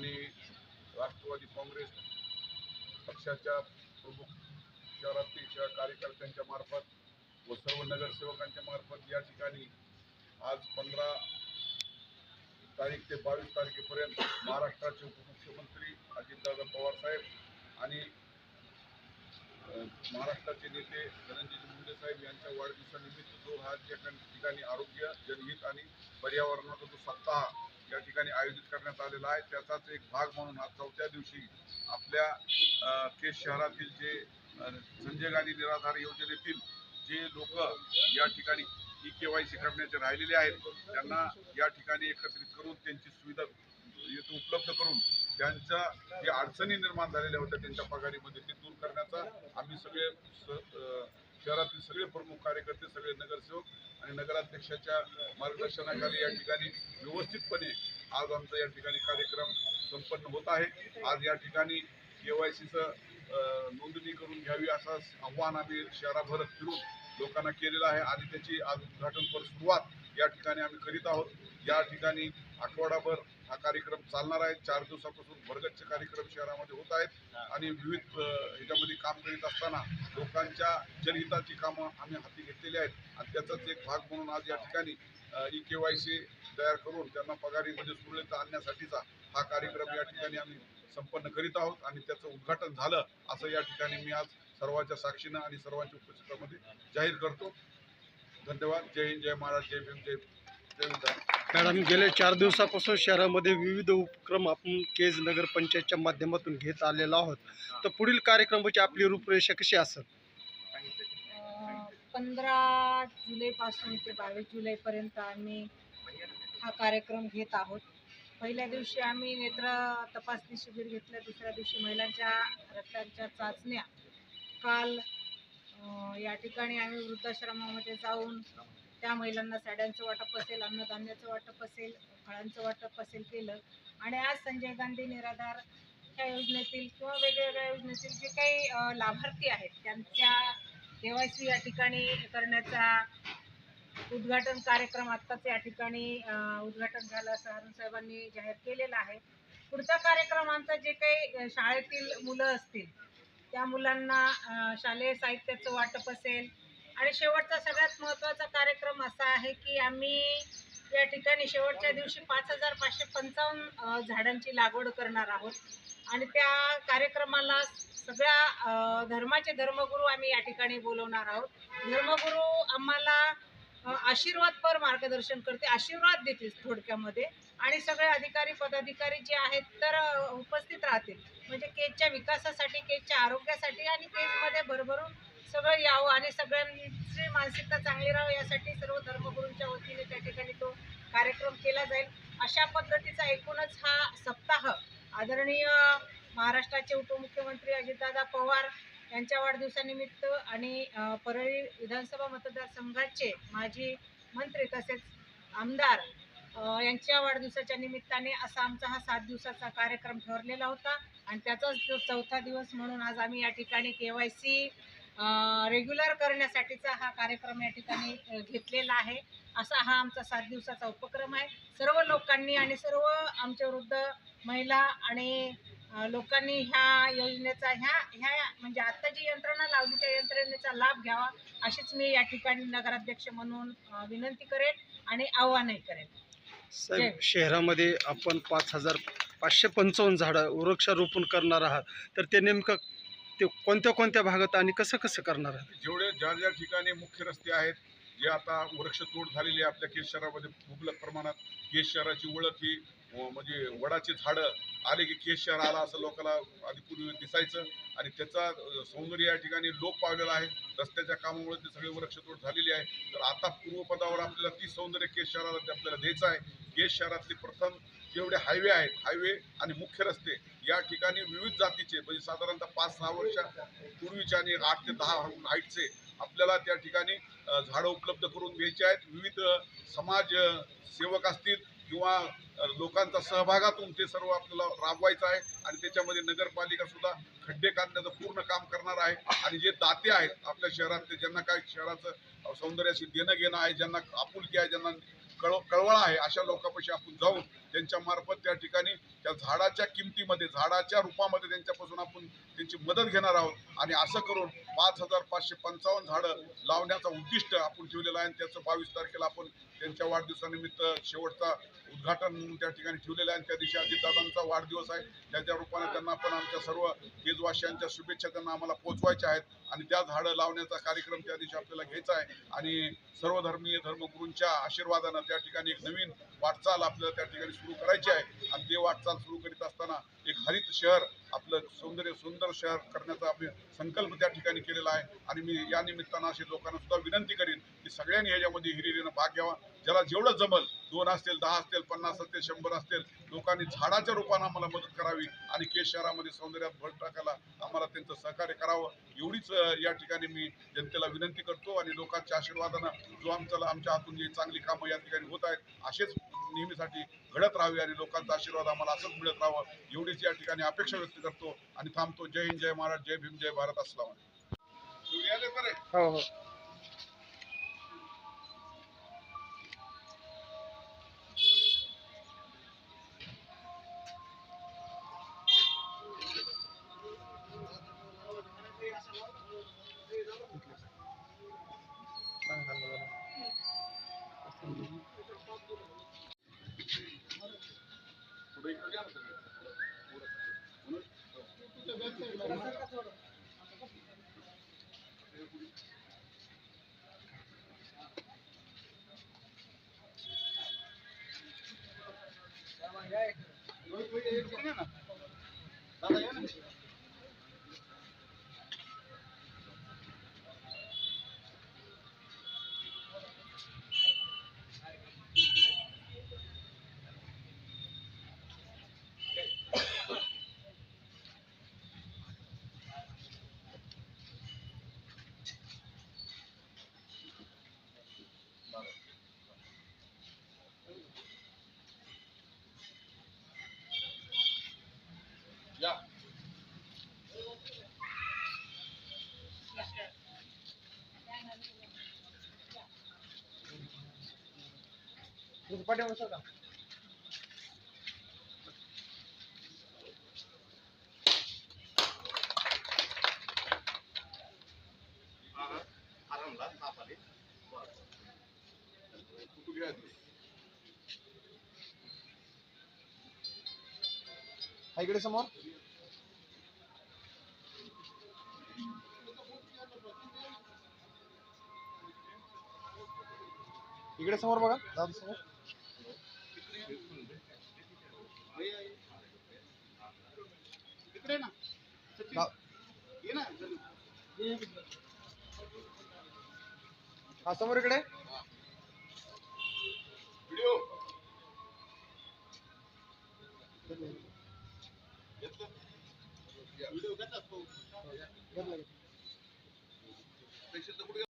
आणि राष्ट्रवादी काँग्रेस पक्षाच्या प्रमुख शहरातील शहर कार्यकर्त्यांच्या मार्फत व सर्व नगरसेवकांच्या मार्फत या ठिकाणी आज पंधरा तारीख ते बावीस तारखेपर्यंत महाराष्ट्राचे उपमुख्यमंत्री अजितदादा पवार साहेब आणि महाराष्ट्राचे नेते धनंजय मुंडे साहेब यांच्या वाढदिवसानिमित्त जो हा ठिकाणी आरोग्य जनहित आणि पर्यावरणाचा जो सप्ताह या ठिकाणी आयोजित करण्यात आलेला आहे. त्याचाच एक भाग म्हणून आज चौथ्या दिवशी आपल्या केस शहरातील जे संजय गांधी निराधार योजनेतील जे लोक या ठिकाणी ई के वाय सी करण्याचे राहिलेले आहेत त्यांना या ठिकाणी एकत्रित करून त्यांची सुविधा येथे उपलब्ध करून त्यांच्या जे अडचणी निर्माण झालेल्या होत्या त्यांच्या पगारीमध्ये ते दूर करण्याचा आम्ही सगळे स- शहरातील सगळे प्रमुख कार्यकर्ते सगळे नगरसेवक आणि नगराध्यक्षाच्या मार्गदर्शनाखाली या ठिकाणी व्यवस्थितपणे आज आमचा या ठिकाणी कार्यक्रम संपन्न होत आहे. आज या ठिकाणी के वाय सीचं नोंदणी करून घ्यावी असं आव्हान आम्ही शहराभर फिरून लोकांना केलेलं आहे. आणि त्याची आज उद्घाटनपर सुरुवात या ठिकाणी आम्ही करीत आहोत. या ठिकाणी आठवडाभर हा कार्यक्रम चालणार आहे. चार दिवसापासून भरगच्च कार्यक्रम शहरामध्ये होत आहेत. आणि विविध याच्यामध्ये ह्याच्यामध्ये काम करीत असताना लोकांच्या जनहिताची कामं आम्ही हाती घेतलेली आहेत. आणि त्याचाच एक भाग म्हणून आज या ठिकाणी ई के वाय सी तयार करून त्यांना पगारीमध्ये सुरळीत आणण्यासाठीचा हा कार्यक्रम या ठिकाणी आम्ही संपन्न करीत आहोत. आणि त्याचं उद्घाटन झालं असं या ठिकाणी मी आज सर्वांच्या साक्षीनं आणि सर्वांच्या उपस्थितीमध्ये जाहीर करतो. धन्यवाद. जय हिंद जय महाराज जय भीम जय जय विधान मॅडम गेल्या चार दिवसापासून शहरामध्ये विविध उपक्रम आपण केज नगर पंचायतच्या माध्यमातून घेत आलेलो आहोत. तर पुढील कार्यक्रमाची आपली रूपरेषा कशी असेल? पंधरा जुलैपासून ते बावीस जुलैपर्यंत आम्ही हा कार्यक्रम घेत आहोत. पहिल्या दिवशी आम्ही नेत्र तपासणी शिबिर घेतलं दुसऱ्या दिवशी महिलांच्या रक्ताच्या चाचण्या. काल या ठिकाणी आम्ही वृद्धाश्रमामध्ये जाऊन त्या महिलांना साड्यांचं वाटप असेल अन्नधान्याचं वाटप असेल फळांचं वाटप असेल केलं. आणि आज संजय गांधी निराधार ह्या योजनेतील किंवा वेगवेगळ्या योजनेतील जे काही लाभार्थी आहेत त्यांच्या केवायसी या ठिकाणी करण्याचा उद्घाटन कार्यक्रम आत्ताच या ठिकाणी उद्घाटन झालं असं अरुण साहेबांनी जाहीर केलेला आहे. पुढचा कार्यक्रम आमचा जे काही शाळेतील मुलं असतील त्या मुलांना शालेय साहित्याचं वाटप असेल आणि शेवटचा सगळ्यात महत्त्वाचा कार्यक्रम असा आहे की आम्ही या ठिकाणी शेवटच्या दिवशी पाच हजार पाचशे पंचावन्न झाडांची लागवड करणार आहोत. आणि त्या कार्यक्रमाला सगळ्या धर्माचे धर्मगुरू आम्ही या ठिकाणी बोलवणार आहोत. धर्मगुरू आम्हाला आशीर्वादपर मार्गदर्शन करते आशीर्वाद देतील थोडक्यामध्ये. आणि सगळे अधिकारी पदाधिकारी जे आहेत तर उपस्थित राहतील. म्हणजे केसच्या विकासासाठी केसच्या आरोग्यासाठी आणि केसमध्ये भरभरून सगळं यावं आणि सगळ्यांची मानसिकता चांगली राहावं यासाठी सर्व धर्मगुरूंच्या वतीने त्या ठिकाणी तो कार्यक्रम केला जाईल. अशा पद्धतीचा एकूणच हा सप्ताह आदरणीय महाराष्ट्राचे उपमुख्यमंत्री अजितदादा पवार यांच्या वाढदिवसानिमित्त आणि परळी विधानसभा मतदारसंघाचे माजी मंत्री तसेच आमदार यांच्या वाढदिवसाच्या निमित्ताने असा आमचा हा सात दिवसाचा कार्यक्रम ठरलेला होता. आणि त्याचाच जो चौथा दिवस म्हणून आज आम्ही या ठिकाणी के वाय सी रेग्युलर करण्यासाठीचा हा कार्यक्रम या ठिकाणी घेतलेला आहे. असा हा आमचा सात दिवसाचा उपक्रम आहे. सर्व लोकांनी आणि सर्व आमच्या वृद्ध महिला आणि लोकांनी ह्या योजनेचा ह्या ह्या म्हणजे आत्ता जी यंत्रणा लावली त्या यंत्रणेचा लाभ घ्यावा अशीच मी या ठिकाणी नगराध्यक्ष म्हणून विनंती करेन आणि आव्हानही करेन. साहेब शहरामध्ये आपण पाच हजार पाचशे पंचावन्न झाडं वृक्षारोपण करणार आहात. तर ते नेमकं ते कोणत्या कोणत्या भागात आणि कसं कसं करणार आहात जेवढे ज्या ज्या ठिकाणी मुख्य रस्ते आहेत जे आता वृक्षतोड झालेली आहे आपल्या केस शहरामध्ये मुबलक प्रमाणात केस शहराची ओळख ही म्हणजे वडाची झाडं आले की केस शहर आला असं लोकांना आधी पूर्वी दिसायचं आणि त्याचा सौंदर्य या ठिकाणी लोप पावलेला आहे. रस्त्याच्या कामामुळे ते सगळे वृक्षतोड झालेली आहे. तर आता पूर्वपदावर आपल्याला ती सौंदर्य केस शहराला ते आपल्याला द्यायचं आहे. केस शहरातली प्रथम जेवढे हायवे आहेत हायवे आणि मुख्य रस्ते या ठिकाणी विविध जातीचे म्हणजे साधारणतः पाच सहा वर्षा पूर्वीचे आणि आठ ते दहा हाईटचे आपल्याला त्या ठिकाणी झाडं उपलब्ध करून द्यायची आहेत. विविध समाज सेवक असतील किंवा लोकांचा सहभागातून ते सर्व आपल्याला राबवायचं आहे आणि त्याच्यामध्ये नगरपालिका सुद्धा खड्डे काढण्याचं पूर्ण काम करणार आहे. आणि जे दाते आहेत आपल्या शहरातले ज्यांना काय शहराचं सौंदर्याशी देणं घेणं आहे ज्यांना आपुलकी आहे ज्यांना कळ कळवळ आहे. अशा लोकांपाशी आपण जाऊन त्यांच्या मार्फत त्या ठिकाणी त्या झाडाच्या किमतीमध्ये झाडाच्या रूपामध्ये त्यांच्यापासून आपण त्यांची मदत घेणार आहोत. आणि असं करून पाच हजार पाचशे पंचावन्न झाडं लावण्याचा उद्दिष्ट आपण ठेवलेलं आहे. आणि त्याचं बावीस तारखेला आपण त्यांच्या वाढदिवसानिमित्त शेवटचा उद्घाटन म्हणून त्या ठिकाणी ठेवलेलं आहे. आणि त्या दिवशी अजितदादांचा वाढदिवस आहे. त्याच्या रूपाने त्यांना पण आमच्या सर्व केजवासियांच्या शुभेच्छा त्यांना आम्हाला पोचवायच्या आहेत. आणि त्या झाडं लावण्याचा कार्यक्रम त्या दिवशी आपल्याला घ्यायचा आहे. आणि सर्वधर्मीय धर्मगुरूंच्या आशीर्वादानं त्या ठिकाणी एक नवीन वाटचाल आपल्याला त्या ठिकाणी सुरू करायची आहे. आणि ते वाटचाल सुरू करीत असताना एक हरित शहर आपलं सौंदर्य सुंदर शहर करण्याचा आम्ही संकल्प त्या ठिकाणी केलेला आहे. आणि मी या निमित्तानं असे लोकांना सुद्धा विनंती करीन की सगळ्यांनी ह्याच्यामध्ये हिरिरीनं भाग घ्यावा. ज्याला जेवढं जमल दोन असतील दहा असतील पन्नास असतील शंभर असतील लोकांनी झाडाच्या रूपानं आम्हाला मदत करावी आणि केस शहरामध्ये सौंदर्यात भर टाकायला आम्हाला त्यांचं सहकार्य करावं. एवढीच या ठिकाणी मी जनतेला विनंती करतो आणि लोकांच्या आशीर्वादानं जो आमच्या आमच्या हातून जी चांगली कामं या ठिकाणी होत आहेत असेच नेहमीसाठी घडत राहावी आणि लोकांचा आशीर्वाद आम्हाला असंच मिळत राहावं. एवढीच या ठिकाणी अपेक्षा व्यक्त करतो आणि थांबतो. जय हिंद जय महाराज जय भीम जय भारत. असलाम हो हो. या इकडे समोर. इकडे समोर बघा. दादा समोर. हा समोर इकडे.